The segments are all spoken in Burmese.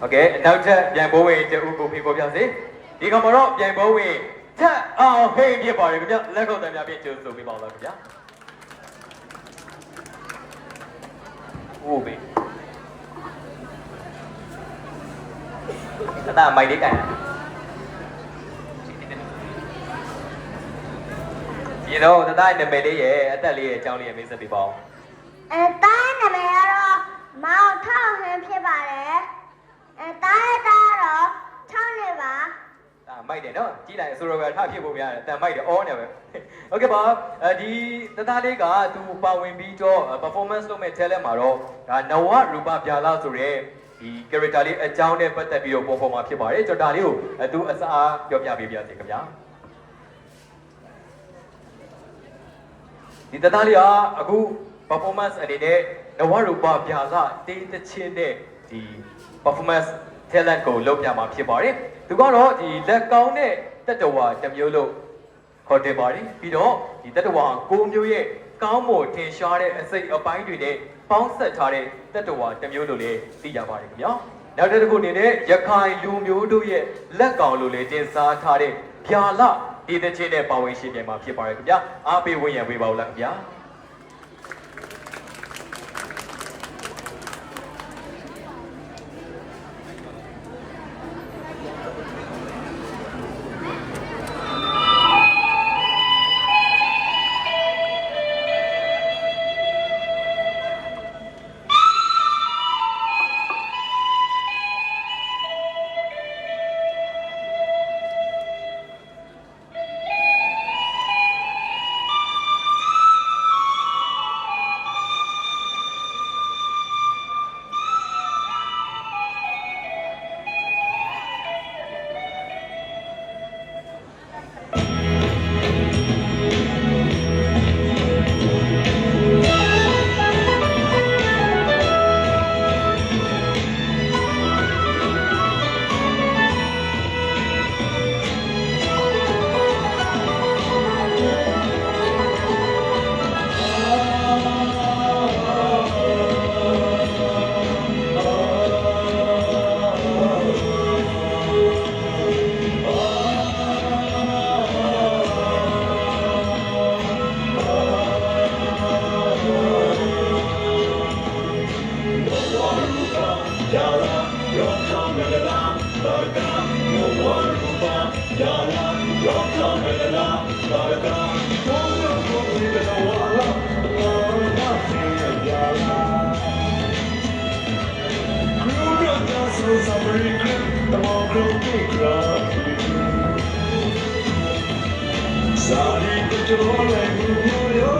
โอเคနောက်ထပ်ပြန်ပိုးဝင်တူကိုဖေပေါ်ပြစေဒီကောင်မှာတော့ပြန်ပိုးဝင်ထက်အောင်ဟိတ်ဖြစ်ပါတယ်ခင်ဗျလက်ခုပ်တန်းများဖြင့်ကျိုးဆိုပေးပါဦးလားခင်ဗျဟုတ်ပြီတတမိုက်လေးကန်ဒီတော့တတနာမည်လေးရဲ့အသက်လေးရဲ့အကြောင်းလေးရဲ့မိတ်ဆက်ပေးပါဦး အဲတိုင်းနာမည်ကတော့မောင်ထောက်ဟင်းဖြစ်ပါတယ် အဲတိုင်းတိုင်းကတော့6နှစ်ပါ ဒါမိုက်တယ်နော်ကြီးလိုက်ဆိုတော့ပဲထားဖြစ်ဖို့များတယ်တန်မိုက်တယ်အော်နေပဲโอเคပါအဲဒီတသားလေးကသူပါဝင်ပြီးတော့ performance လုပ်မဲ့ talent မှာတော့ဒါနဝရူပပြလာဆိုတဲ့ဒီ character လေးအကြောင်းနဲ့ပတ်သက်ပြီးတော့ပုံပေါ်မှာဖြစ်ပါတယ်ကျွန်တော်ဒါလေးကိုအဲသူအစားပြောပြပေးပြစေခင်ဗျာဒီတသားလေးကအခု performance အနေနဲ့နဝရူပပြလာတေးသချင်းတဲ့ ဒီ performance talent ကိုလုပ်ပြမှာဖြစ်ပါတယ်သူကတော့ဒီလက်ကောင်းတဲ့တက်တော်ဝါတစ်မျိုးလို့ခေါ်တင်ပါတယ်ပြီးတော့ဒီတက်တော်ဝါကိုမျိုးရဲ့ကောင်းမွန်ထင်ရှားတဲ့အစိတ်အပိုင်းတွေနဲ့ပေါင်းဆက်ထားတဲ့တက်တော်ဝါတစ်မျိုးလို့လည်းသိကြပါတယ်ခင်ဗျာနောက်တစ်ခုအနေနဲ့ရခိုင်လူမျိုးတို့ရဲ့လက်ကောင်လို့လည်းတင်စားထားတဲ့ဗျာလဒီတဲ့ချင်းနဲ့ပါဝင်ရှင်ပြန်မှာဖြစ်ပါတယ်ခင်ဗျာအားပေးဝင်ရပေးပါဦးလားခင်ဗျာ Sorry, but you're all like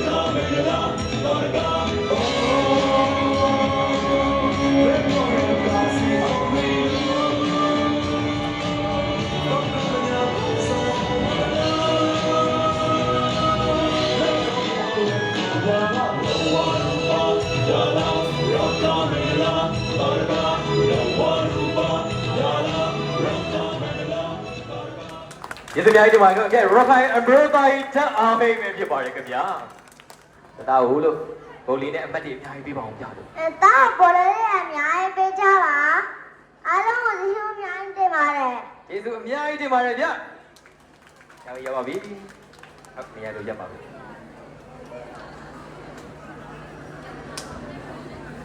မြိုင်းဒီမှာကဲ Rakai Umbrella ထက်အားပေးမယ်ဖြစ်ပါတယ်ခင်ဗျာ။တတဟူလို့ဘိုလီနဲ့အမတ်တွေအများကြီးပြပါအောင်ပြလို့အဲတိုင်းပေါ်လေးအများကြီးပေးကြပါအားလုံးကိုသီးအများကြီးတင်ပါတယ်။ကျေးဇူးအများကြီးတင်ပါတယ်ဗျ။ရောက်ရောက်ပါပြီ။ဟုတ်နေရာလိုရပ်ပါပြီ